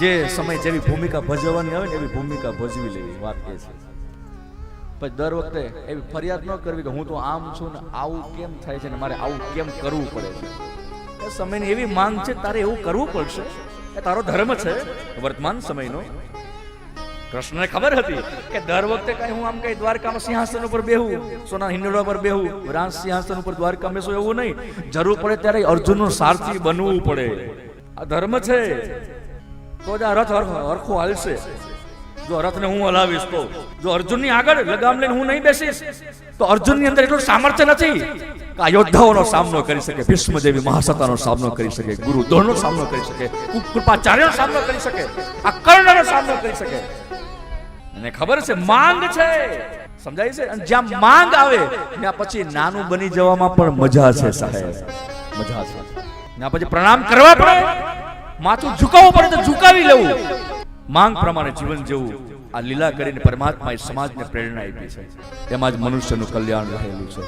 જે સમય જેવી ભૂમિકા ભજવવાની આવે ને એવી ભૂમિકા ભજવી લેવી, વાત એ છે. પછી દર વખતે એવી ફરિયાદ ન કરવી કે હું તો આમ છું ને આવું કેમ થાય છે ને મારે આવું કેમ કરવું પડે છે? એ સમયની એવી માંગ છે, તારે એવું કરવું પડશે. એ તારો ધર્મ છે, વર્તમાન સમયનો. કૃષ્ણને ખબર હતી કે દર વખતે કઈ હું આમ કઈ દ્વારકામાં સિંહાસન ઉપર બેહું, સોના હિંડોળા પર બેહું, રાજ સિંહાસન ઉપર દ્વારકા બેસો એવું નહીં. જરૂર પડે ત્યારે અર્જુનનો સારથી બનવું પડે. આ ધર્મ છે. તો જ આ રથ હરખો- હાલશે. જો રથને હું હલાવીશ તો. જો અર્જુનની આગળ લગામ લઈને હું નહીં બેસીશ, તો અર્જુનની અંદર એટલું સામર્થ્ય નથી કે આ યોદ્ધાઓનો સામનો કરી શકે ભીષ્મ જેવી મહાસત્તાનો સામનો કરી શકે ગુરુ દ્રોણનો સામનો કરી શકે કૃપાચાર્ય કૃપાચાર્યનો સામનો કરી શકે આ કર્ણનો સામનો કરી શકે. અને ખબર છે, માંગ છે. સમજાય છે? અને જ્યાં માંગ આવે, ત્યાં પછી નાનું બની જવામાં પણ મજા છે સાહેબ. મજા છે. ત્યાં પછી પ્રણામ કરવા પડે. માથું ઝુકાવવું પડે તો ઝુકાવી લેવું. માંગ પ્રમાણે જીવન જેવું આ લીલા કરીને પરમાત્માએ સમાજને પ્રેરણા આપી છે. એમાં જ મનુષ્યનું કલ્યાણ રહેલું છે.